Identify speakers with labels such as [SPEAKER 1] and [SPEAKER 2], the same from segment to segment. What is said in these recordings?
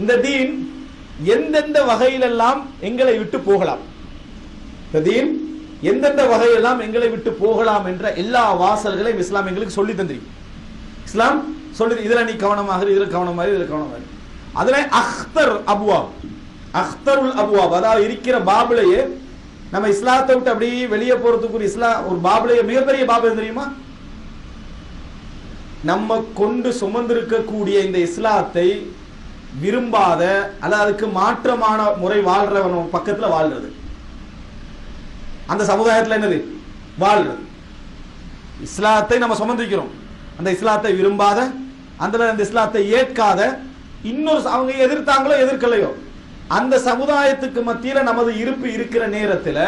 [SPEAKER 1] இந்த தீன் எந்தெந்த வகையிலெல்லாம் எங்களை விட்டு போகலாம்? இந்த தீன் எந்தெந்த வகையெல்லாம் எங்களை விட்டு போகலாம் என்ற எல்லா வாசல்களையும் இஸ்லாம் எங்களுக்கு சொல்லி தந்திருக்கு. இஸ்லாம் சொல்லி இதுல நீ கவனமாக இதுல கவனமாக இதுல கவனமாக அதுல அख्தர் அபுவா அख्தருல் அபுவா அதாவது இருக்கிற பாபுலையே நம்ம இஸ்லாத்தை விட்டு அப்படியே வெளியே போறதுக்கு ஒரு இஸ்லாம் ஒரு பாபுலையே மிகப்பெரிய பாபு தெரியுமா? நம்ம கொண்டு சுமந்திருக்கக்கூடிய இந்த இஸ்லாத்தை விரும்பாத அல்லது அதுக்கு மாற்றமான முறை வாழ்றவன் பக்கத்துல வாழ்றது. அந்த சமுதாயத்துல என்னது? வாழ்றது. இஸ்லாத்தை நம்ம சுமந்திக்கிறோம். அந்த இஸ்லாத்தை விரும்பாத அந்த அந்த இஸ்லாத்தை ஏற்காத இன்னொரு அவங்க எதிர்த்தாங்களோ எதிர்க்கலையோ அந்த சமுதாயத்துக்கு மத்தியில நமது இருப்பு இருக்கிற நேரத்தில்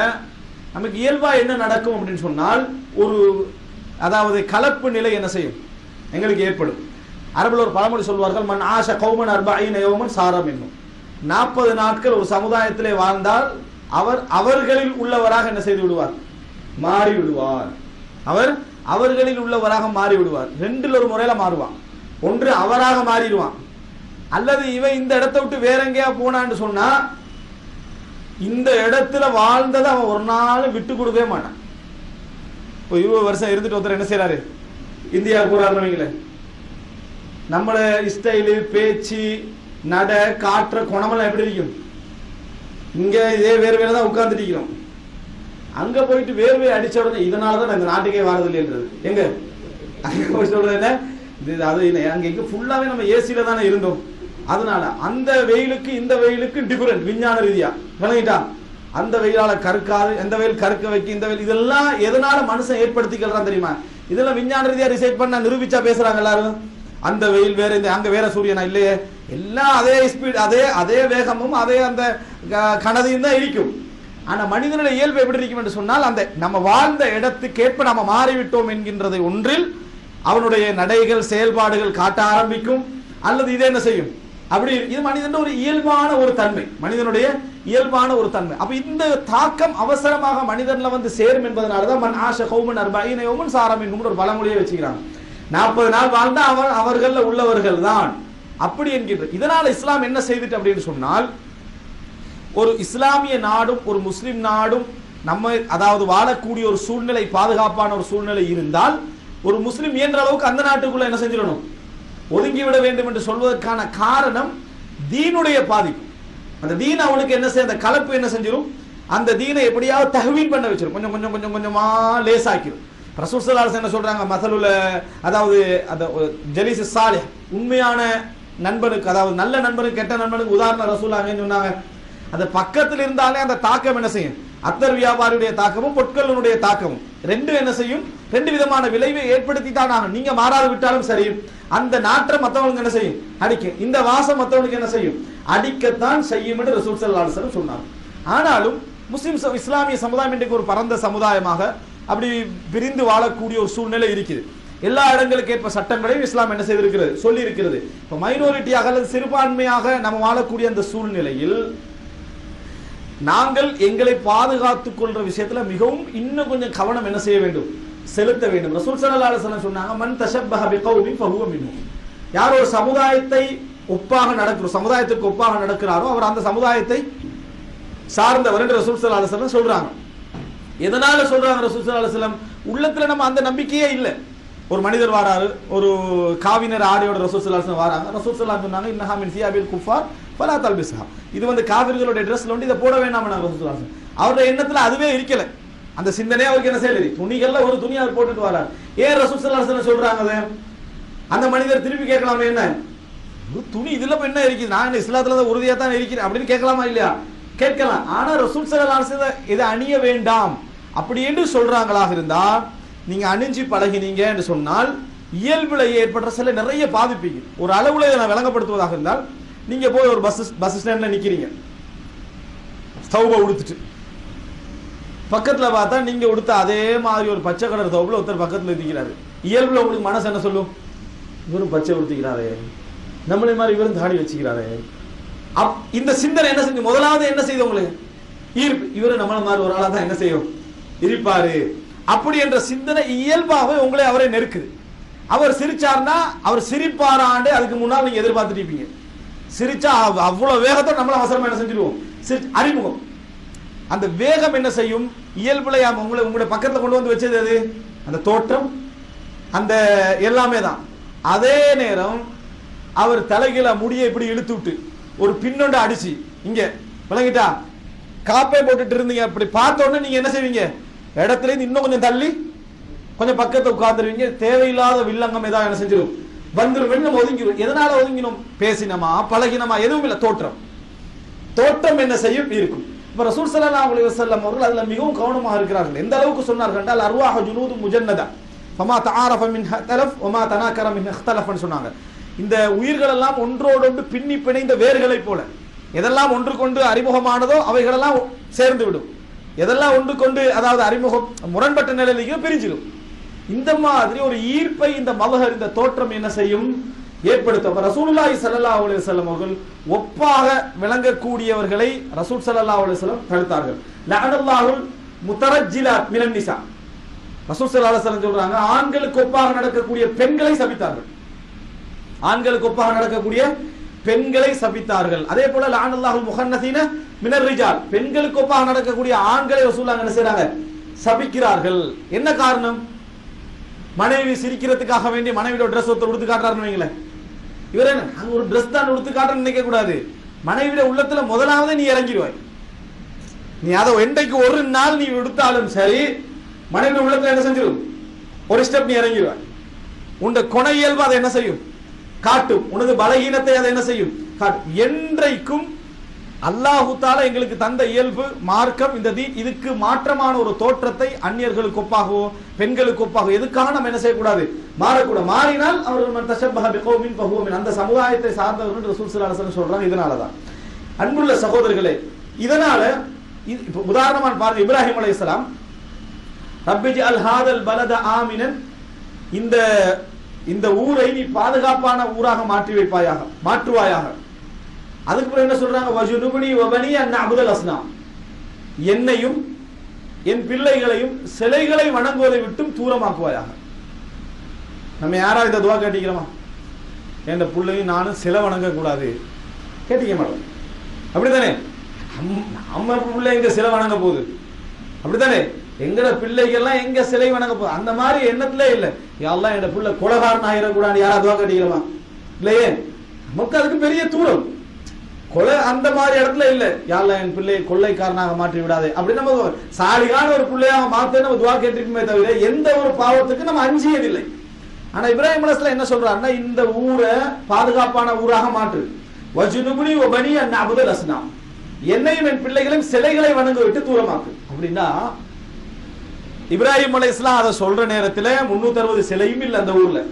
[SPEAKER 1] நமக்கு இயல்பா என்ன நடக்கும் அப்படின்னு சொன்னால் ஒரு அதாவது கலப்பு நிலை என்ன செய்யும்? எங்களுக்கு ஏற்படும். அரபில் ஒரு பழமொழி சொல்வார்கள் மண் ஆஷ கௌமன் அர்பாயின் யோமன் சாரம் என்னும். நாற்பது நாட்கள் ஒரு சமுதாயத்திலே வாழ்ந்தால் அவர் அவர்களில் உள்ளவராக என்ன செய்து விடுவார்? மாறி விடுவார். அவர் அவர்களில் உள்ளவராக மாறி விடுவார். ரெண்டில் ஒரு முறையில மாறுவான். ஒன்று அவராக மாறிடுவான். அல்லது இவன் இந்த இடத்தை விட்டு வேற எங்கேயா போனான்னு சொன்னா இந்த இடத்துல வாழ்ந்ததை அவன் ஒரு நாள் விட்டு கொடுக்கவே மாட்டான். இப்போ இருபது வருஷம் இருந்துட்டு ஒருத்தர் என்ன செய்யறாரு இந்தியா போறாருன்னு வைங்களேன். நம்மள ஸ்டைலு பேச்சு நட காற்ற குணமெல்லாம் எப்படி இருக்கும்? இங்க இதே வேறு வேறு தான் உட்கார்ந்துட்டு இருக்கிறோம். அங்க போயிட்டு வேர்வை அடிச்ச உடனே இதனால தான் இந்த நாட்டுக்கே வரது இல்லைன்றது எங்க? அங்க போய் சொல்றது என்ன? இது அது இல்லை அங்க இங்க ஃபுல்லாவே நம்ம ஏசியில் தானே இருந்தோம். அதனால அந்த வெயிலுக்கு இந்த வெயிலுக்கு டிஃபரெண்ட் விஞ்ஞான ரீதியா. விளங்கிட்டா? அந்த வெயிலால கருக்காது எந்த வெயில் கருக்க வைக்க இந்த வெயில் இதெல்லாம் எதனால மனுஷன் ஏற்படுத்திக்கிறான் தெரியுமா? இதெல்லாம் விஞ்ஞான ரீதியா ரிசைட் பண்ண நிரூபிச்சா பேசுறாங்க எல்லாரும். அந்த வெயில் வேற இந்த அங்க வேற சூரியனா? இல்லையே. எல்லாம் அதே ஸ்பீட் அதே அதே வேகமும் அதே அந்த க- தான் இருக்கும் ஆனா மனிதனுடைய இயல்பு எப்படி இருக்கும் என்று சொன்னால் அந்த நம்ம வாழ்ந்த இடத்துக்கேற்ப நம்ம மாறிவிட்டோம் என்கின்றது ஒன்றில் அவனுடைய நடைகள் செயல்பாடுகள் காட்ட ஆரம்பிக்கும் அல்லது இதை என்ன செய்யும்? அப்படி இது மனிதன் ஒரு இயல்பான ஒரு தன்மை. மனிதனுடைய இயல்பான ஒரு தன்மை. அப்ப இந்த தாக்கம் அவசரமாக மனிதன்ல வந்து சேரும் என்பதனாலதான் மன் ஆஷ கௌமன் அர்பைன யௌமன் சாரம் என்னும் ஒரு பலமொழியை வச்சுக்கிறாங்க. நாற்பது நாள் வாழ்ந்த அவர் அவர்கள் உள்ளவர்கள் தான் அப்படி என்கின்ற இதனால் இஸ்லாம் என்ன செய்துட்டு அப்படின்னு சொன்னால் ஒரு இஸ்லாமிய நாடும் ஒரு முஸ்லிம் நாடும் நம்ம அதாவது வாழக்கூடிய ஒரு சூழ்நிலை பாதுகாப்பான ஒரு சூழ்நிலை இருந்தால் ஒரு முஸ்லிம் இயன்ற அளவுக்கு அந்த நாட்டுக்குள்ள என்ன செஞ்சிடணும்? ஒதுங்கி விட வேண்டும் என்று சொல்வதற்கான காரணம் தீனுடைய பாதிப்பு. அந்த தீன் அவனுக்கு என்ன செய்ய அந்த கலப்பு என்ன செஞ்சிடும் அந்த தீனை எப்படியாவது தகவீன் பண்ண வச்சிடும் கொஞ்சம் கொஞ்சம் கொஞ்சம் கொஞ்சமா லேசாக்கிடும் ரசூல் ஸல்லல்லாஹு என்ன சொல்றாங்க? மசலுல அதாவது அந்த ஜலீஸ் சாலி உண்மையான நண்பனுக்கு அதாவது நல்ல நண்பனுக்கு கெட்ட நண்பனுக்கு உதாரணம் ரசூலாங்கன்னு சொன்னாங்க. அந்த பக்கத்தில் இருந்தாலே அந்த தாக்கம் என்ன செய்யும்? அத்தர் வியாபாரியுடைய தாக்கமும் பொட்களுடைய தாக்கமும். ரெண்டும் என்ன செய்யும்? ரெண்டு விதமான விளைவை ஏற்படுத்தி தான் ஆகும் நீங்க மாறாது விட்டாலும் சரி. அந்த நாற்றம் மற்றவங்களுக்கு என்ன செய்யும்? அடிக்கும் இந்த வாசம் மற்றவனுக்கு என்ன செய்யும்? அடிக்கத்தான் செய்யும் என்று ரசூல் ஸல்லல்லாஹு சொன்னார் சொன்னாங்க. ஆனாலும் முஸ்லிம் இஸ்லாமிய சமுதாயம் இன்றைக்கு ஒரு பரந்த சமுதாயமாக அப்படி பிரிந்து வாழக்கூடிய ஒரு சூழ்நிலை இருக்குது. எல்லா இடங்களுக்கு ஏற்ப சட்டங்களையும் இஸ்லாம் என்ன செய்திருக்கிறது? சொல்லி இருக்கிறது இப்ப மைனாரிட்டியாக அல்லது சிறுபான்மையாக நம்ம வாழக்கூடிய அந்த சூழ்நிலையில் நாங்கள் எங்களை பாதுகாத்துக் கொள்ற விஷயத்துல மிகவும் இன்னும் கொஞ்சம் கவனம் என்ன செய்ய வேண்டும்? செலுத்த வேண்டும். ரசூல் ஸல்லல்லாஹு சொன்னாங்க மன் தஷப்பஹ பிகௌமின் ஃபஹுவ மின்ஹும் யார் ஒரு சமுதாயத்தை ஒப்பாக நடக்கிற சமுதாயத்துக்கு ஒப்பாக நடக்கிறாரோ அவர் அந்த சமுதாயத்தை சார்ந்தவர் என்று ரசூல் ஸல்லல்லாஹு சொல்றாங்க. எதனால சொல்றாங்க ரசூல் ஸல்லல்லாஹு உள்ளத்துல நம்ம அந்த நம்பிக்கையே இல்லை. ஒரு மனிதர் வாராரு ஒரு காவினர் ஆடையோட ரசூல் ஸல்லல்லாஹு வராங்க. ரசூல் ஸல்லல்லாஹு சொன்னாங்க இன்னஹாமின் சியாபில் குஃபார் பலா தல்பிசா இது வந்து காவிர்களுடைய ட்ரெஸ்ல வந்து இதை போட வேண்டாம் ரசூல் ஸல்லல்லாஹு அவருடைய எண்ணத்துல அதுவே இருக்கல. அந்த சிந்தனையே அவருக்கு என்ன செய்யல துணிகள்ல ஒரு துணி அவர் போட்டுட்டு வரார். ஏன் ரசூல் ஸல்லல்லாஹு சொல்றாங்க அந்த மனிதர் திருப்பி கேட்கலாமே என்ன? துணி இதுல என்ன இருக்குது? நான் இஸ்லாத்துல தான் உறுதியா தான் இருக்கிறேன்? அப்படின்னு கேட்கலாமா இல்லையா? கேட்கலாம். ஆனா ரசூல் ஸல்லல்லாஹு இதை அணிய வேண்டாம். அப்படி என்று சொல்றாங்களாக இருந்தா நீங்க அணிஞ்சு பழகினீங்க என்று சொன்னால் இயல்புல ஏற்படுற சில நிறைய பாதிப்பீங்க ஒரு அளவுல இதை நான் விளங்கப்படுத்துவதாக இருந்தால் நீங்க போய் ஒரு பஸ் பஸ் ஸ்டாண்ட்ல நிக்கிறீங்க. ஸ்டவ்வை உடுத்துட்டு. பக்கத்துல பார்த்தா நீங்க உடுத்த அதே மாதிரி ஒரு பச்சை கலர் தவுல ஒருத்தர் பக்கத்துல நிற்கிறாரு இயல்புல உங்களுக்கு மனசு என்ன சொல்லும்? இவரும் பச்சை உடுத்திக்கிறாரே. நம்மளே மாதிரி இவரும் தாடி வச்சுக்கிறாரே. அப் இந்த சிந்தனை என்ன செஞ்சு முதலாவது என்ன செய்யுது உங்களுக்கு? ஈர்ப்பு. இவரும் நம்மள மாதிரி ஒரு ஆளா தான் என்ன செய்யும்? இருப்பாரு. அப்படி என்ற சிந்தனை இயல்பாகவே உங்களை அவரை நெருக்குது. அவர் சிரிச்சார்னா அவர் சிரிப்பாராண்டு அதுக்கு முன்னால் நீங்க எதிர்பார்த்துட்டு இருப்பீங்க. சிரிச்சா அவ்வளவு வேகத்தை நம்மள அவசரமா என்ன செஞ்சிருவோம்? சிரி அறிமுகம். அந்த வேகம் என்ன செய்யும்? இயல்புல யாம் உங்களை உங்களுடைய பக்கத்துல கொண்டு வந்து வச்சது அது அந்த தோற்றம் அந்த எல்லாமே தான். அதே நேரம் அவர் தலைகீழ முடியை இப்படி இழுத்து விட்டு ஒரு பின்னொண்டு அடிச்சு இங்க விளங்கிட்டா காப்பே போட்டுட்டு இருந்தீங்க அப்படி பார்த்த உடனே நீங்க என்ன செய்வீங்க? இடத்துலேருந்து இன்னும் கொஞ்சம் தள்ளி கொஞ்சம் பக்கத்தை உட்கார்ந்துருவீங்க. தேவையில்லாத வில்லங்கம் ஏதாவது என்ன செஞ்சிடும் வந்துரும் நம்ம ஒதுங்கிடும் எதனால ஒதுங்கினோம்? பேசினமா? பழகினமா? எதுவும் இல்லை தோற்றம். தோற்றம் என்ன செய்யும்? இருக்கும். இப்ப ரசூல் சல்லா அலி வசல்லம் அவர்கள் அதுல மிகவும் கவனமாக இருக்கிறார்கள். எந்த அளவுக்கு சொன்னார்கள் என்றால் அருவாக ஜுனூது முஜன்னதா. ஃபமா தாரஃப மின் ஹத்தலஃப் ஒமா தனாக்கர மின் ஹத்தலஃப்னு சொன்னாங்க. இந்த உயிர்கள் எல்லாம் ஒன்றோடொன்று பின்னி பிணைந்த வேர்களைப் போல. எதெல்லாம் ஒன்று கொண்டு அறிமுகமானதோ அவைகளெல்லாம் சேர்ந்து விடும் எதெல்லாம் ஒன்று கொண்டு அதாவது அறிமுகம் முரண்பட்ட நிலையிலேயோ பிரிஞ்சிடும் இந்த மாதிரி ஒரு ஈர்ப்பை இந்த மலகர் இந்த தோற்றம் என்ன செய்யும்? ஏற்படுத்தும். ரசூலுல்லாஹி ஸல்லல்லாஹு அலைஹி வஸல்லம் அவர்கள் ஒப்பாக விளங்கக்கூடியவர்களை ரசூல் ஸல்லல்லாஹு அலைஹி வஸல்லம் தடுத்தார்கள். லஅனல்லாஹுல் முத்தரஜ்ஜிலாத் மினன் நிசா. ரசூல் ஸல்லல்லாஹு அலைஹி வஸல்லம் சொல்றாங்க ஆண்களுக்கு ஒப்பாக நடக்கக்கூடிய பெண்களை சபித்தார்கள். ஆண்களுக்கு ஒப்பாக நடக்கக்கூடிய பெண்களை சபித்தார்கள். அதே போல லஅனல்லாஹுல் முஹன்னதீன மினர் ரிஜால் பெண்களுக்கு ஒப்பாக நடக்கக்கூடிய ஆண்களை ரசூலுல்லாஹ் என்ன செய்யறாங்க சபிக்கிறார்கள். என்ன காரணம்? மனைவி சிரிக்கிறதுக்காக வேண்டி மனைவியோட ட்ரெஸ் ஒருத்தர் உடுத்து காட்டுறாருன்னு வைங்களேன். இவர் என்ன? அங்க ஒரு ட்ரெஸ் தான் உடுத்து காட்டுறன்னு நினைக்க கூடாது. மனைவியோட உள்ளத்துல முதலாவது நீ இறங்கிடுவாய். நீ அதை என்றைக்கு ஒரு நாள் நீ விடுத்தாலும் சரி மனைவி உள்ளத்துல என்ன செஞ்சிடும்? ஒரு ஸ்டெப் நீ இறங்கிடுவாய். உண்ட கொண இயல்பு அதை என்ன செய்யும்? காட்டும். உனது பலகீனத்தை அதை என்ன செய்யும்? காட்டும். என்றைக்கும் அல்லாஹு தாலா எங்களுக்கு தந்த இயல்பு மார்க்கம் இந்த தீன் இதுக்கு மாற்றமான ஒரு தோற்றத்தை அந்நியர்களுக்கு ஒப்பாகவோ பெண்களுக்கு ஒப்பாகவோ எதுக்காக நம்ம என்ன செய்யக்கூடாது? மாறக்கூடாது. மாறினால் அவர்கள் மன் தஷப்பஹ அந்த சமுதாயத்தை சார்ந்தவர்கள் ரசூல் ஸல்லல்லாஹு சொல்றாங்க. இதனால தான் அன்புள்ள சகோதரர்களே இதனால இது- பாருங்க. இப்ராஹிம் அலைஹிஸ்ஸலாம் ரப்பிஜ் அல் ஹாதல் பலத ஆமினன். இந்த இந்த ஊரை நீ பாதுகாப்பான ஊராக மாற்றி வைப்பாயாக மாற்றுவாயாக. அதுக்கு பிறகு என்ன சொல்றாங்க? வஜுனுபனி வபனி அன் அபுதல் அஸ்னாம் என்னையும் என் பிள்ளைகளையும் சிலைகளை வணங்குவதை விட்டும் தூரமாக்குவாயாக. நம்ம யாரா இந்த துவா கேட்டிக்கிறோமா? என் பிள்ளையும் நானும் சிலை வணங்க கூடாது. கேட்டிக்க மாட்டோம். அப்படித்தானே? நம்ம- பிள்ளை எங்க சிலை வணங்க போகுது? அப்படித்தானே? எங்கட பிள்ளைகள்லாம் எங்க சிலை வணங்க போகுது அந்த மாதிரி எண்ணத்துல இல்லை. யாரெல்லாம் என் பிள்ளை குலகாரன் ஆகிடக்கூடாது யாரா துவா கேட்டிக்கிறோமா? இல்லையே? நமக்கு அதுக்கு பெரிய தூரம். கொலை அந்த மாதிரி இடத்துல இல்ல. யாரெல்லாம் என் பிள்ளை கொள்ளைக்காரனாக மாற்றி விடாதே? அப்படி நம்ம சாலிகான ஒரு பிள்ளையாக மாத்த நம்ம துவா கேட்டிருக்குமே தவிர எந்த ஒரு பாவத்துக்கு நம்ம அஞ்சியதில்லை. ஆனா இப்ராஹிம் அலஸ்ல என்ன சொல்றாருன்னா இந்த ஊரை பாதுகாப்பான ஊராக மாற்று. வஜுனுபுனி ஒபனி அன் அபுதல் அஸ்னாம் என்னையும் என் பிள்ளைகளையும் சிலைகளை வணங்க விட்டு தூரமாக்கு. அப்படின்னா இப்ராஹிம் அலைஹிஸ்ஸலாம் அதை சொல்ற நேரத்துல 360 சிலையும் இல்லை அந்த ஊர்ல.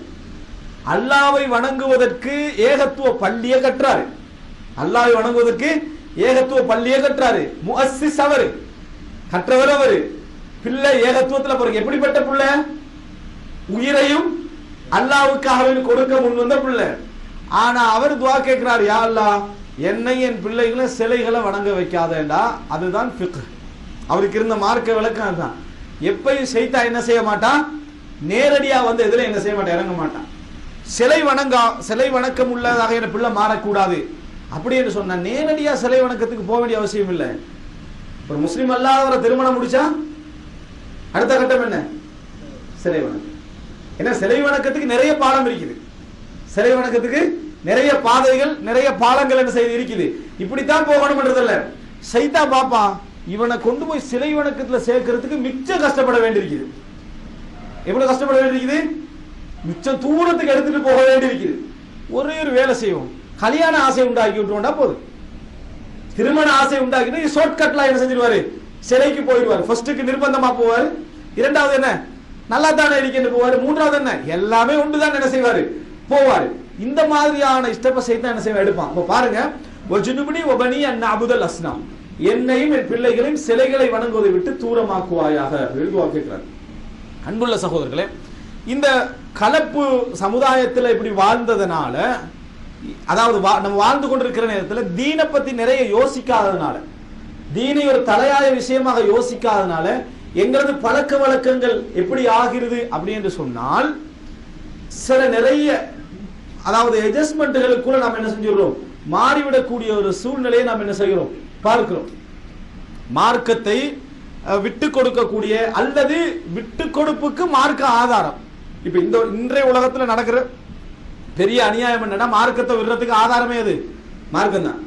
[SPEAKER 1] அல்லாவை வணங்குவதற்கு ஏகத்துவ பள்ளியை கட்டுறாரு. அல்லாவை வணங்குவதற்கு ஏகத்துவ பள்ளியை கட்டுறாரு முஅஸ்ஸிஸ் அவரு. கற்றவர் அவரு. பிள்ளை ஏகத்துவத்துல பிறகு எப்படிப்பட்ட பிள்ளை? உயிரையும் அல்லாவுக்காக கொடுக்க முன் வந்த பிள்ளை. ஆனா அவர் துவா கேட்கிறார் யா அல்லா என்னை என் பிள்ளைகளை சிலைகளை வணங்க வைக்காதேண்டா. அதுதான் ஃபிக்ஹ் அவருக்கு இருந்த மார்க்க விளக்கம் அதுதான். எப்பயும் செய்தா என்ன செய்ய மாட்டான்? நேரடியா வந்து எதுல என்ன செய்ய மாட்டான்? இறங்க மாட்டான். சிலை வணங்க சிலை வணக்கம் உள்ளதாக என் பிள்ளை மாறக்கூடாது. அப்படி என்று சொன்னா நேரடியா சிலை வணக்கத்துக்கு போக வேண்டிய அவசியம் இல்லை. ஒரு முஸ்லீம் அல்லாதவரை திருமணம் முடிச்சா அடுத்த கட்டம் என்ன? சிலை வணக்கம். ஏன்னா சிலை வணக்கத்துக்கு நிறைய பாடம் இருக்குது. சிலை வணக்கத்துக்கு நிறைய பாதைகள் நிறைய பாலங்கள் என்ன செய்து இருக்குது. இப்படித்தான் போகணும்ன்றதில்ல. சைத்தா பாப்பா இவனை கொண்டு போய் சிலை வணக்கத்துல சேர்க்கறதுக்கு மிச்சம் கஷ்டப்பட வேண்டியிருக்குது. எவ்வளவு கஷ்டப்பட வேண்டியிருக்குது? மிச்சம் தூரத்துக்கு எடுத்துட்டு போக வேண்டியிருக்குது. ஒரே ஒரு வேலை செய்வோம். கல்யாண ஆசை உண்டாக்கி விட்டுவோம்டா போதும் திருமண ஆசை உண்டாக்கிட்டு ஷார்ட்கட்லாம் என்ன செஞ்சிருவாரு? சிலைக்கு போயிடுவாரு. ஃபர்ஸ்ட்டுக்கு நிர்பந்தமா போவார். இரண்டாவது என்ன? நல்லா தானே இருக்கேன்னு போவார். மூன்றாவது என்ன? எல்லாமே உண்டு தான் என்ன செய்வார்? போவார். இந்த மாதிரியான ஸ்டெப்பை செய்து தான் என்ன செய்வார்? எடுப்பான். அப்ப பாருங்க. ஒஜுனுபடி ஒபனி அன் அபுதல் அஸ்னாம் என்னையும் என் பிள்ளைகளையும் சிலைகளை வணங்குவதை விட்டு தூரமாக்குவாயாக எழுதுவா கேட்கிறார். அன்புள்ள சகோதரர்களே இந்த கலப்பு சமுதாயத்தில் இப்படி வாழ்ந்ததுனால அதாவது வா- நம்ம வாழ்ந்து கொண்டிருக்கிற நேரத்தில் தீனை பத்தி நிறைய யோசிக்காததுனால தீனை ஒரு தலையாய விஷயமாக யோசிக்காததுனால எங்களது பழக்க வழக்கங்கள் எப்படி ஆகிறது அப்படி என்று சொன்னால் சில நிறைய அதாவது அட்ஜஸ்ட்மெண்ட்டுகளுக்குள்ள நாம் என்ன செஞ்சிடுறோம்? மாறிவிடக்கூடிய ஒரு சூழ்நிலையை நாம் என்ன செய்கிறோம்? பார்க்கிறோம். மார்க்கத்தை விட்டு கொடுக்கக்கூடிய அல்லது விட்டு கொடுப்புக்கு மார்க்க ஆதாரம். இப்ப இந்த இன்றைய உலகத்துல நடக்கிற பெரிய அநியாயம் என்னன்னா மார்க்கத்தை விடுறதுக்கு ஆதாரமே எது? மார்க்கம் தான்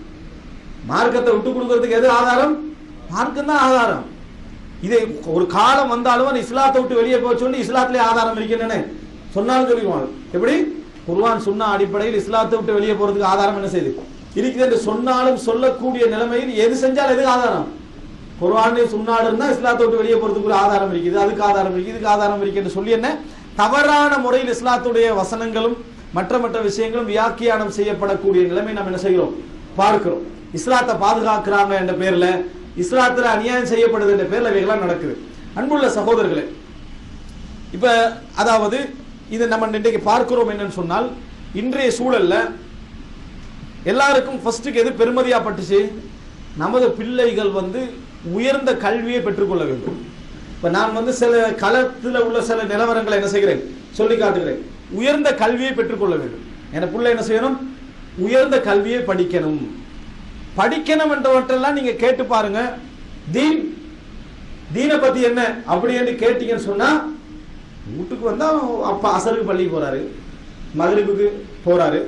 [SPEAKER 1] மார்க்கத்தை விட்டு கொடுக்கறதுக்கு எது ஆதாரம்? மார்க்கம் தான் ஆதாரம். இது ஒரு காலம் வந்தாலும் இஸ்லாத்தை விட்டு வெளியே போக சொல்லி இஸ்லாத்திலே ஆதாரம் இருக்குன்னு சொன்னாலும் சொல்லிடுவாங்க. எப்படி? குர்வான் சொன்ன அடிப்படையில் இஸ்லாத்தை விட்டு வெளியே போறதுக்கு ஆதாரம் என்ன செய்யுது? இருக்குது என்று சொன்னாலும் சொல்லக்கூடிய நிலைமையில் எது செஞ்சால் எதுக்கு ஆதாரம்? குர்ஆனே சொன்னாலும் இருந்தா இஸ்லாத்தை விட்டு வெளியே போறதுக்கு ஒரு ஆதாரம் இருக்குது. அதுக்கு ஆதாரம் இருக்குது இதுக்கு ஆதாரம் இருக்கு என்று சொல்லி என்ன? தவறான முறையில் இஸ்லாத்துடைய வசனங்களும் மற்ற மற்ற விஷயங்களும் வியாக்கியானம் செய்யப்படக்கூடிய நிலைமை நம்ம என்ன செய்கிறோம்? பார்க்கிறோம். இஸ்லாத்தை பாதுகாக்கிறாங்க என்ற பேர்ல இஸ்லாத்துல அநியாயம் செய்யப்படுது என்ற பேர்ல இவைகளாம் நடக்குது. அன்புள்ள சகோதரர்களே இப்ப அதாவது இது நம்ம இன்றைக்கு பார்க்கிறோம் என்னன்னு சொன்னால் இன்றைய சூழல்ல எல்லாருக்கும் ஃபர்ஸ்ட்டுக்கு எது பெருமதியா பட்டுச்சு? நமது பிள்ளைகள் வந்து உயர்ந்த கல்வியை பெற்றுக்கொள்ள வேண்டும். இப்ப நான் வந்து சில களத்துல உள்ள சில நிலவரங்களை என்ன செய்கிறேன்? சொல்லி காட்டுகிறேன். உயர்ந்த கல்வியை பெற்றுக்கொள்ள வேண்டும். என பிள்ளை என்ன செய்யணும்? உயர்ந்த கல்வியை படிக்கணும். படிக்கணும் என்றவற்றெல்லாம் நீங்க கேட்டு பாருங்க. தீன் தீனை பத்தி என்ன? அப்படி என்று கேட்டீங்கன்னு சொன்னா வீட்டுக்கு வந்தா அப்பா அசருக்கு பள்ளிக்கு போறாரு மகரிபுக்கு போறாரு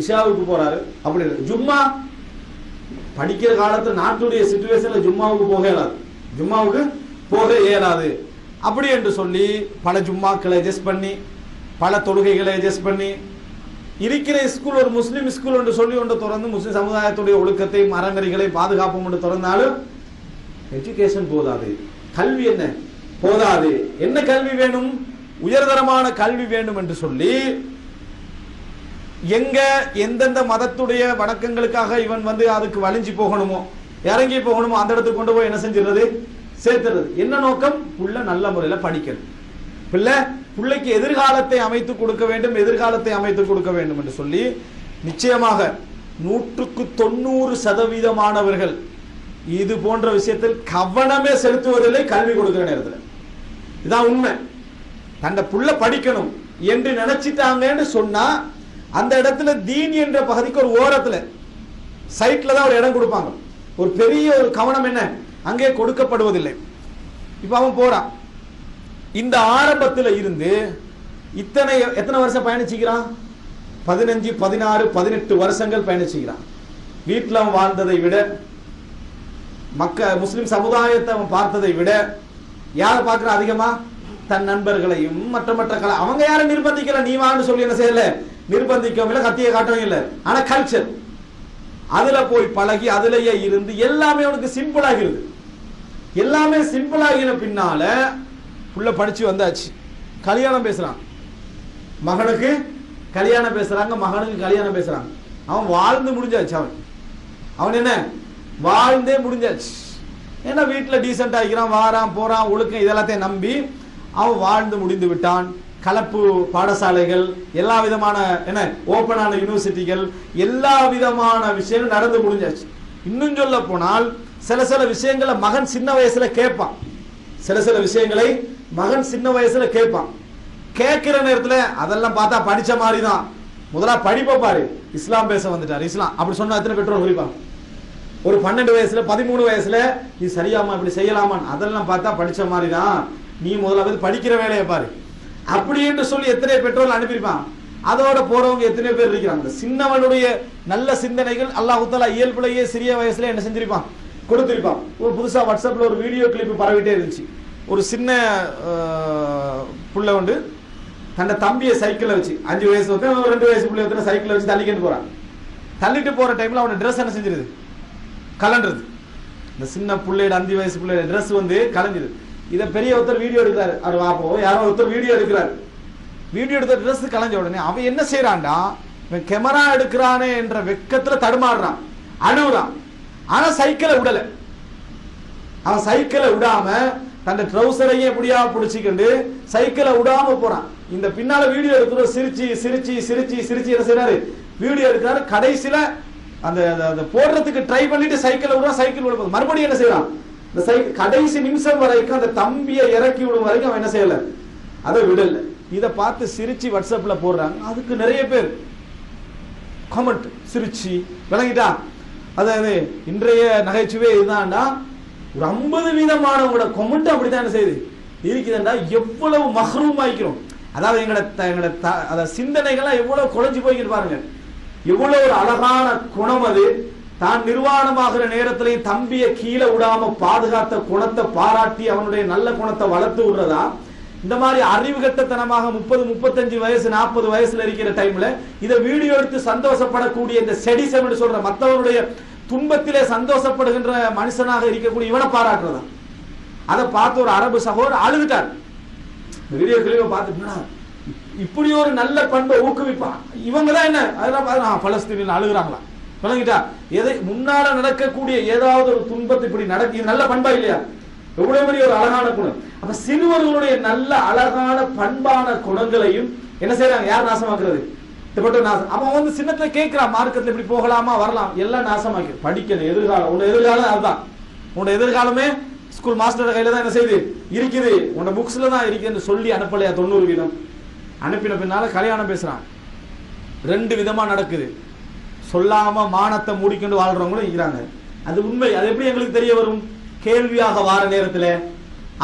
[SPEAKER 1] இஷாவுக்கு போறாரு அப்படி ஜும்மா படிக்கிற காலத்துல நாட்டுடைய சுச்சுவேஷன்ல ஜும்மாவுக்கு போக இயலாது. ஜும்மாவுக்கு போக இயலாது. அப்படி என்று சொல்லி பல ஜும்மாக்களை அட்ஜஸ்ட் பண்ணி பல தொழுகைகளை அட்ஜஸ்ட் பண்ணி இருக்கிற ஸ்கூல் ஒரு முஸ்லீம் ஸ்கூல் என்று சொல்லி ஒன்று திறந்து முஸ்லீம் சமுதாயத்துடைய ஒழுக்கத்தை மரநெறிகளை பாதுகாப்போம் என்று திறந்தாலும் எஜுகேஷன் போதாது. கல்வி என்ன? போதாது. என்ன கல்வி வேணும்? உயர்தரமான கல்வி வேண்டும் என்று சொல்லி எங்க எந்தெந்த மதத்துடைய வணக்கங்களுக்காக இவன் வந்து அதுக்கு வலிஞ்சு போகணுமோ இறங்கி போகணுமோ அந்த இடத்துக்கு கொண்டு போய் என்ன செஞ்சிடுறது? சேர்த்துறது என்ன நோக்கம்? புள்ள நல்ல முறையில் படிக்கணும். பிள்ளை பிள்ளைக்கு எதிர்காலத்தை அமைத்து கொடுக்க வேண்டும் எதிர்காலத்தை அமைத்து கொடுக்க வேண்டும் என்று சொல்லி நிச்சயமாக நூற்றுக்கு தொண்ணூறு சதவீதமானவர்கள் இது போன்ற விஷயத்தில் கவனமே செலுத்துவதில்லை கல்வி கொடுக்கிற நேரத்தில். இதான் உண்மை. தன்னை புள்ள படிக்கணும் என்று நினைச்சிட்டாங்கன்னு சொன்னா அந்த இடத்துல தீன் என்ற பகுதிக்கு ஒரு ஓரத்துல சைட்ல தான் ஒரு இடம் கொடுப்பாங்க. ஒரு பெரிய ஒரு கவனம் என்ன? அங்கே கொடுக்கப்படுவதில்லை. இப்ப அவன் போறான். இந்த ஆரம்பத்தில் இருந்து இத்தனை எத்தனை வருஷம் பயணிச்சுக்கிறான்? பதினஞ்சு பதினாறு பதினெட்டு வருஷங்கள் பயணிச்சுக்கிறான். வீட்டில் அவன் வாழ்ந்ததை விட மக்க முஸ்லிம் சமுதாயத்தை அவன் பார்த்ததை விட யாரை பார்க்குறான் அதிகமா? தன் நண்பர்களையும் மற்ற மற்ற கலை அவங்க யாரும் நிர்பந்திக்கல நீ வான்னு சொல்லி என்ன செய்யல? நிர்பந்திக்கவும் இல்லை கத்தியை காட்டவும் இல்லை. ஆனா கல்ச்சர் அதுல போய் பழகி அதுலயே இருந்து எல்லாமே அவனுக்கு சிம்பிள் ஆகிறது எல்லாமே சிம்பிள் ஆகின பின்னால புள்ள படிச்சு வந்தாச்சு. கல்யாணம் பேசுறான். மகனுக்கு கல்யாணம் பேசுறாங்க மகனுக்கு கல்யாணம் பேசுறாங்க. அவன் வாழ்ந்து முடிஞ்சாச்சு அவன். அவன் என்ன? வாழ்ந்தே முடிஞ்சாச்சு. ஏன்னா வீட்டில் டீசென்ட் ஆகிக்கிறான் வாரான் போறான் ஒழுக்கம் இதெல்லாத்தையும் நம்பி அவன் வாழ்ந்து முடிந்து விட்டான். கலப்பு பாடசாலைகள் எல்லா விதமான என்ன ஓப்பனான யூனிவர்சிட்டிகள் எல்லா விதமான விஷயங்கள் நடந்து முடிஞ்சாச்சு. இன்னும் சொல்ல போனால் சில சில விஷயங்களை மகன் சின்ன வயசுல கேட்பான். சில சில விஷயங்களை மகன் சின்ன வயசுல கேட்பான். கேட்கிற நேரத்துல அதெல்லாம் பார்த்தா படிச்ச மாதிரி தான் முதலா படிப்பை பாரு. இஸ்லாம் பேச வந்துட்டார். இஸ்லாம். அப்படி சொன்னா எத்தனை பெற்றோர் குறிப்பாங்க ஒரு பன்னெண்டு வயசுல பதிமூணு வயசுல நீ சரியாமா இப்படி செய்யலாமான்னு. அதெல்லாம் பார்த்தா படிச்ச மாதிரி தான் நீ முதலாவது படிக்கிற வேலையை பாரு. அப்படி என்று சொல்லி எத்தனை பெற்றோர் அனுப்பியிருப்பான். அதோட போறவங்க எத்தனை பேர் இருக்கிறாங்க? சின்னவனுடைய நல்ல சிந்தனைகள் அல்லாஹ் தாலா இயல்புலையே சிறிய வயசுல என்ன செஞ்சிருப்பான்? கொடுத்திருப்பான். ஒரு புதுசா வாட்ஸ்அப்ல ஒரு வீடியோ கிளிப் பரவிட்டே இருந்துச்சு. ஒரு சின்ன புள்ள உண்டு. தன்னை தம்பியை சைக்கிளில் வச்சு அஞ்சு வயசு வந்து ரெண்டு வயசு பிள்ளை வந்து சைக்கிளில் வச்சு தள்ளிக்கிட்டு போகிறான் தள்ளிட்டு போகிற டைமில் அவனை ட்ரெஸ் என்ன செஞ்சிருது? கலண்டுருது இந்த சின்ன பிள்ளையோட அஞ்சு வயசு பிள்ளையோட ட்ரெஸ் வந்து கலைஞ்சிது. இதை பெரிய ஒருத்தர் வீடியோ எடுக்கிறாரு. அவர் வாப்போ யாரோ ஒருத்தர் வீடியோ எடுக்கிறாரு. வீடியோ எடுத்த ட்ரெஸ் கலைஞ்ச உடனே அவன் என்ன செய்யறான்டா இவன் கேமரா எடுக்கிறானே என்ற வெக்கத்துல தடுமாடுறான் அழுகுறான் ஆனா சைக்கிளை விடல. அவன் சைக்கிளை விடாம தன் ட்ரௌசரையும் எப்படியா பிடிச்சிக்கிண்டு சைக்கிளை விடாம போறான். இந்த பின்னால வீடியோ எடுக்கிற சிரிச்சு சிரிச்சு சிரிச்சு சிரிச்சு என்ன செய்யறாரு வீடியோ எடுக்கிறாரு. கடைசியில அந்த அந்த- போடுறதுக்கு ட்ரை பண்ணிட்டு சைக்கிளை விடுறான் சைக்கிள் விடும் மறுபடியும் என்ன செய்யறான் இந்த சைக்கிள் கடைசி நிமிஷம் வரைக்கும் அந்த தம்பியை இறக்கி விடும் வரைக்கும் அவன் என்ன செய்யல? அதை விடல. இதை பார்த்து சிரிச்சு வாட்ஸ்அப்ல போடுறாங்க. அதுக்கு நிறைய பேர் கமெண்ட் சிரிச்சு விளங்கிட்டா அதாவது இன்றைய நகைச்சுவே இதுதான்டா. ஒரு ஐம்பது வீதமானவங்களோட கொமெண்ட் அப்படித்தான் செய்யுது? இருக்குதுண்டா எவ்வளவு மஹ்ரூம் ஆயிக்கிறோம். அதாவது எங்களோட த- எங்களோட த- அதாவது சிந்தனைகள்லாம் எவ்வளவு குழஞ்சு போய்க்கிட்டு பாருங்க. எவ்வளவு ஒரு அழகான குணம் அது. தான் நிர்வாணமாகிற நேரத்திலையும் தம்பியை கீழே விடாம பாதுகாத்த குணத்தை பாராட்டி அவனுடைய நல்ல குணத்தை வளர்த்து விடுறதா? இந்த மாதிரி அறிவு கட்டத்தனமாக முப்பது முப்பத்தஞ்சு வயசு நாற்பது வயசுல இருக்கிற டைம்ல இதை வீடியோ எடுத்து சந்தோஷப்படக்கூடிய இந்த செடிசம் சொல்ற மற்றவருடைய துன்பத்திலே சந்தோஷப்படுகின்ற மனுஷனாக இருக்கக்கூடிய இவனை பாராட்டுறதா? அதை பார்த்து ஒரு அரபு சகோதரர் அழுதுட்டார். வீடியோ கிளியோ பார்த்துட்டுனா இப்படி ஒரு நல்ல பண்பை ஊக்குவிப்பான் இவங்க தான் என்ன? அதெல்லாம் பார்த்து, பலஸ்தீனில் அழுகிறாங்களா? விளங்கிட்டா எதை முன்னால நடக்கக்கூடிய ஏதாவது ஒரு துன்பத்தை இப்படி நடக்கு இது நல்ல பண்பா இல்லையா? எவ்வளவு பெரிய ஒரு அழகான குணம். அப்ப சிறுவர்களுடைய நல்ல அழகான பண்பான குணங்களையும் என்ன செய்யறாங்க யார் நாசமாக்குறது? இப்பட்ட நாசம் அவன் வந்து சின்னத்துல கேட்கிறான் மார்க்கத்துல இப்படி போகலாமா வரலாம். எல்லாம் நாசமாக்கி படிக்கணும் எதிர்காலம். உன்னோட எதிர்காலம் அதுதான். உன்னோட எதிர்காலமே ஸ்கூல் மாஸ்டர் கையில தான் என்ன செய்யுது? இருக்குது. உன்னோட புக்ஸ்ல தான் இருக்குதுன்னு சொல்லி அனுப்பலையா தொண்ணூறு வீதம்? அனுப்பின பின்னால கல்யாணம் பேசுறான். ரெண்டு விதமா நடக்குது. சொல்லாம மானத்தை மூடிக்கொண்டு வாழ்றவங்களும் இருக்கிறாங்க. அது உண்மை. அது எப்படி எங்களுக்கு தெரிய வரும்? கேள்வியாக வார நேரத்துல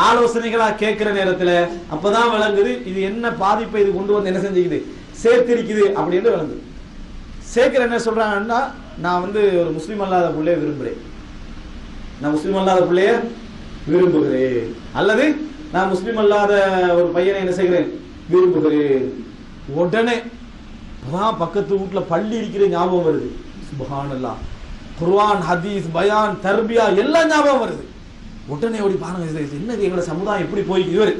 [SPEAKER 1] ஆலோசனைகளா கேட்கிற நேரத்துல அப்பதான் விளங்குது இது என்ன பாதிப்பை இது கொண்டு வந்து என்ன செஞ்சுக்குது? சேர்த்திருக்குது அப்படின்னு விளங்குது. சேர்க்கிற என்ன சொல்றாங்கன்னா நான் வந்து ஒரு முஸ்லீம் அல்லாத பிள்ளைய விரும்புகிறேன் நான் முஸ்லீம் அல்லாத பிள்ளைய விரும்புகிறேன். அல்லது நான் முஸ்லீம் அல்லாத ஒரு பையனை என்ன செய்கிறேன்? விரும்புகிறேன். உடனே இப்போதான் பக்கத்து வீட்டில் பள்ளி இருக்கிற ஞாபகம் வருது. சுபஹானல்லாஹ் குர்வான் ஹதீஸ் பயான் தர்பியா எல்லாம் ஞாபகம் வருது. உடனே ஓடி பாருங்க என்னது? எங்களோட சமுதாயம் எப்படி போய் இவர்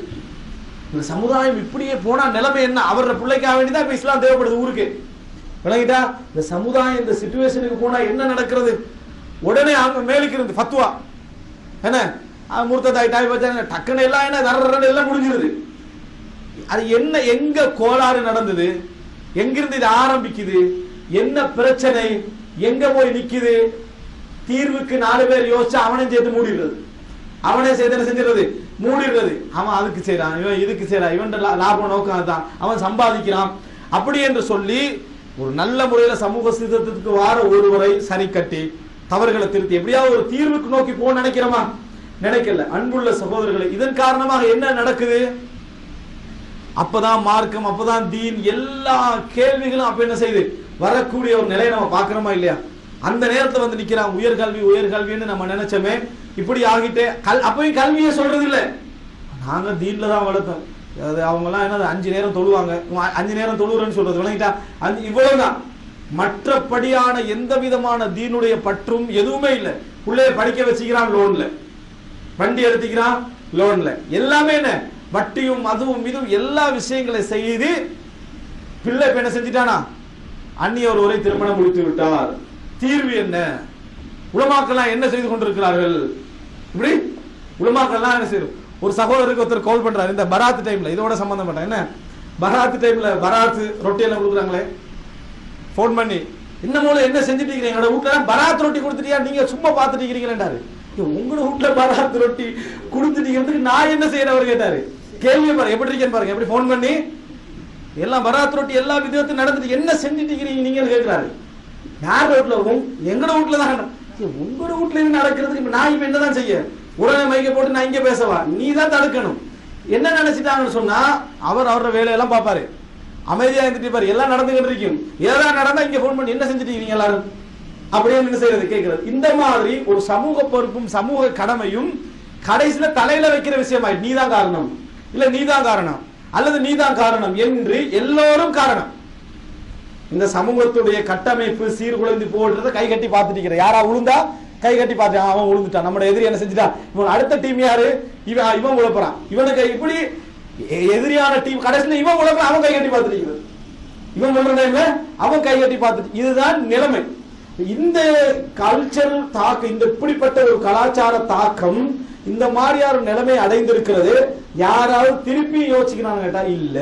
[SPEAKER 1] இந்த சமுதாயம் இப்படியே போனா நிலைமை என்ன? அவரோட பிள்ளைக்காக வேண்டிதான் இப்ப இஸ்லாம் தேவைப்படுது ஊருக்கு. விளங்கிட்டா? இந்த சமுதாயம் இந்த சுச்சுவேஷனுக்கு போனா என்ன நடக்கிறது? உடனே அவங்க மேலுக்கு இருந்து ஃபத்வா என்ன? மூர்த்ததாய் டாய் வச்சாங்க டக்குன்னு எல்லாம் என்ன? தர்றன்னு எல்லாம் முடிஞ்சிருது. அது என்ன எங்க கோளாறு நடந்தது? எங்கிருந்து இது ஆரம்பிக்குது? என்ன பிரச்சனை? எங்க போய் நிக்குது? தீர்வுக்கு நாலு பேர் யோசிச்சு அவனையும் சேர்த்து மூடிடுறது. அவனே சேர்த்து என்ன மூடிடுறது. அவன் அதுக்கு செய்யறான் இவன் இதுக்கு செய்யறான் இவன் லாபம் நோக்கம் அதுதான் அவன் சம்பாதிக்கிறான். அப்படி என்று சொல்லி ஒரு நல்ல முறையில சமூக சீர்திருத்தத்துக்கு வார ஒருவரை சரி கட்டி தவறுகளை திருத்தி எப்படியாவது ஒரு தீர்வுக்கு நோக்கி போக நினைக்கிறோமா? நினைக்கல. அன்புள்ள சகோதரர்களை இதன் காரணமாக என்ன நடக்குது? அப்பதான் மார்க்கம் அப்பதான் தீன் எல்லா கேள்விகளும் அப்ப என்ன செய்யுது? வரக்கூடிய ஒரு நிலையை நம்ம பாக்குறோமா இல்லையா? அந்த நேரத்துல வந்து நிக்கிறான் உயர்கல்வி உயர்கல்வின்னு நம்ம நினைச்சோமே இப்படி ஆகிட்டே கல் அப்பயும் கல்வியை சொல்றது இல்ல நாங்க தீன்ல தான் வளர்த்தோம். அது அவங்க எல்லாம் என்னது அஞ்சு நேரம் தொழுவாங்க. அஞ்சு நேரம் தொழுவுறேன்னு சொல்றது. விளங்கிட்டா? அஞ்சு இவ்வளவுதான். மற்றபடியான எந்த விதமான தீனுடைய பற்றும் எதுவுமே இல்லை. பிள்ளைய படிக்க வச்சுக்கிறான் லோன்ல வண்டி எடுத்துக்கிறான் லோன்ல எல்லாமே என்ன? வட்டியும் அதுவும் இதுவும் எல்லா விஷயங்களை செய்து பிள்ளை இப்ப என்ன செஞ்சிட்டானா? அந்நிய ஒருவரை திருமணம் முடித்து விட்டார். தீர்வு என்ன? உலமாக்கெல்லாம் என்ன செய்து கொண்டிருக்கிறார்கள்? இப்படி உலமாக்கெல்லாம் என்ன செய்யும்? ஒரு சகோதரருக்கு ஒருத்தர் கால் பண்றாரு. இந்த பராத்து டைம்ல இதோட சம்பந்தப்பட்ட என்ன? பராத்து டைம்ல பராத்து ரொட்டி எல்லாம் கொடுக்குறாங்களே? ஃபோன் பண்ணி என்ன மூலம் என்ன செஞ்சுட்டு இருக்கிறீங்க? எங்களோட வீட்டுல பராத் ரொட்டி கொடுத்துட்டியா? நீங்க சும்மா பார்த்துட்டு இருக்கிறீங்களேன்டாரு. உங்களோட வீட்டுல பராத் ரொட்டி கொடுத்துட்டீங்கிறதுக்கு நான் என்ன செய்யறேன் அவர் கேட்டாரு. கேள்வி பாருங்க எப்படி இருக்கேன்னு பாருங்க. எப்படி ஃபோன் பண்ணி எல்லாம் பராத் ரொட்டி எல்லா விதத்தையும் நடந்துட்டு என்ன செஞ்சுட்டு இருக்கிறீங்க? நீங்க கேட்கிறாரு. யார் வீட்டுல எங்களோட வீட்டுல தான் உங்களோட வீட்டுல இது நடக்கிறதுக்கு இப்ப நான் இப்ப என்னதான் செய்ய? உடனே மைக்க போட்டு நான் இங்க பேசவா? நீ தான் தடுக்கணும். என்ன நினைச்சிட்டாங்கன்னு சொன்னா அவர் அவரோட வேலையெல்லாம் பார்ப்பாரு. அமைதியா இருந்துட்டு பாரு எல்லாம் நடந்துகிட்டு இருக்கும். ஏதாவது நடந்தா இங்க ஃபோன் பண்ணி என்ன செஞ்சுட்டு இருக்கீங்க எல்லாரும்? அப்படியே என்ன செய்யறது கேட்கறது இந்த மாதிரி ஒரு சமூக பொறுப்பும் சமூக கடமையும் கடைசியில தலையில வைக்கிற விஷயமாய் நீதான் காரணம். இல்ல நீதான் காரணம். அல்லது நீதான் காரணம் என்று எல்லோரும் காரணம். இந்த சமூகத்துடைய கட்டமைப்பு சீர்குலைந்து போடுறத கை கட்டி பார்த்துட்டு யாரா உளுந்தா கை கட்டி பார்த்து அவன் உளுந்துட்டான் நம்ம எதிரி என்ன செஞ்சுட்டான் இவன் அடுத்த டீம் யாரு? இவன் இவன் உழப்புறான் இவனுக்கு இப்படி எதிரியான டீம் கடைசியில இவன் உழப்புறான் அவன் கை கட்டி பார்த்துட்டு இவன் சொல்ற டைம்ல அவன் கை கட்டி பார்த்துட்டு இதுதான் நிலைமை. இந்த கல்ச்சரல் தாக்கம் இந்த இப்படிப்பட்ட ஒரு கலாச்சார தாக்கம் இந்த மாதிரியான நிலைமை அடைந்திருக்கிறது. யாராவது திருப்பி யோசிக்கிறாங்க கேட்டா இல்ல.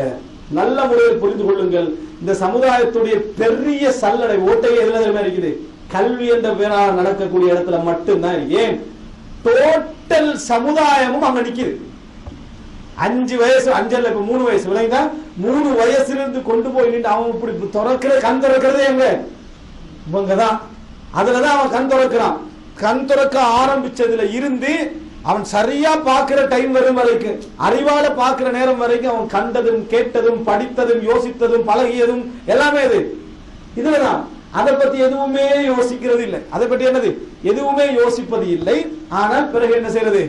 [SPEAKER 1] நல்ல முறையில் புரிந்து கொள்ளுங்கள். இந்த சமுதாயத்துடைய பெரிய சல்லடை ஓட்டையே எதுல தெரியுமா இருக்குது? கல்வி என்ற பேரால் நடக்கக்கூடிய இடத்துல மட்டும்தான் ஏன்? டோட்டல் சமுதாயமும் அங்க நிக்குது. அஞ்சு வயசு அஞ்சல்ல இப்ப மூணு வயசு விளங்குதா மூணு வயசுல இருந்து கொண்டு போய் நின்று அவன் இப்படி திறக்கிற கண் திறக்கிறது எங்க? இவங்கதான். அதுலதான் அவன் கண் திறக்கிறான். கண் திறக்க ஆரம்பிச்சதுல இருந்து அவன் சரியா பார்க்கிற டைம் வரும் வரைக்கும் அறிவால பார்க்கிற நேரம் வரைக்கும் அவன் கண்டதும் கேட்டதும் படித்ததும் யோசித்ததும் பழகியதும் எல்லாமே இது. இதுலதான். அதை பத்தி எதுவுமே யோசிக்கிறது இல்லை. அதை பற்றி என்னது? எதுவுமே யோசிப்பது இல்லை. ஆனால் பிறகு என்ன செய்யறது?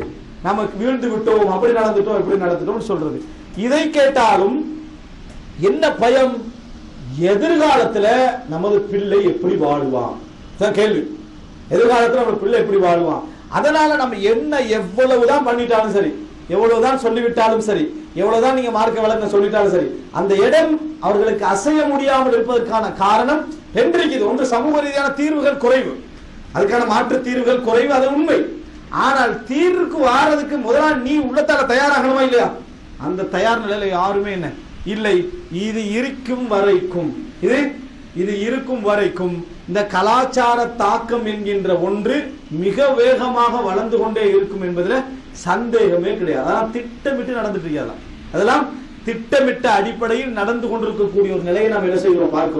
[SPEAKER 1] நமக்கு வீழ்ந்து விட்டோம். அப்படி நடந்துட்டோம் இப்படி நடந்துட்டோம் சொல்றது. இதை கேட்டாலும் என்ன பயம்? எதிர்காலத்துல நமது பிள்ளை எப்படி வாழ்வான்? கேள்வி. எதிர்காலத்துல நம்ம பிள்ளை எப்படி வாழ்வான்? அதனால நம்ம என்ன எவ்வளவுதான் பண்ணிட்டாலும் சரி எவ்வளவுதான் சொல்லிவிட்டாலும் சரி எவ்வளவுதான் நீங்க மார்க்க வழக்க சொல்லிட்டாலும் சரி அந்த இடம் அவர்களுக்கு அசைய முடியாமல் இருப்பதற்கான காரணம் என்றைக்கு இது? ஒன்று சமூக ரீதியான தீர்வுகள் குறைவு. அதுக்கான மாற்று தீர்வுகள் குறைவு அது உண்மை. ஆனால் தீர்வுக்கு வாரதுக்கு முதலா நீ உள்ளத்தால தயாராகணுமா இல்லையா? அந்த தயார் நிலையில யாருமே என்ன இல்லை இது இருக்கும் வரைக்கும். இது இது இருக்கும் வரைக்கும். இந்த கலாச்சார தாக்கம் என்கின்ற ஒன்று மிக வேகமாக வளர்ந்து கொண்டே இருக்கும் என்பதுல சந்தேகமே கிடையாது. அதெல்லாம் திட்டமிட்டு நடந்துட்டு இருக்காதான் அதெல்லாம் திட்டமிட்ட அடிப்படையில் நடந்து கொண்டிருக்கக்கூடிய ஒரு நிலையை நாம் என்ன செய்கிறோம்? பார்க்கிறோம்.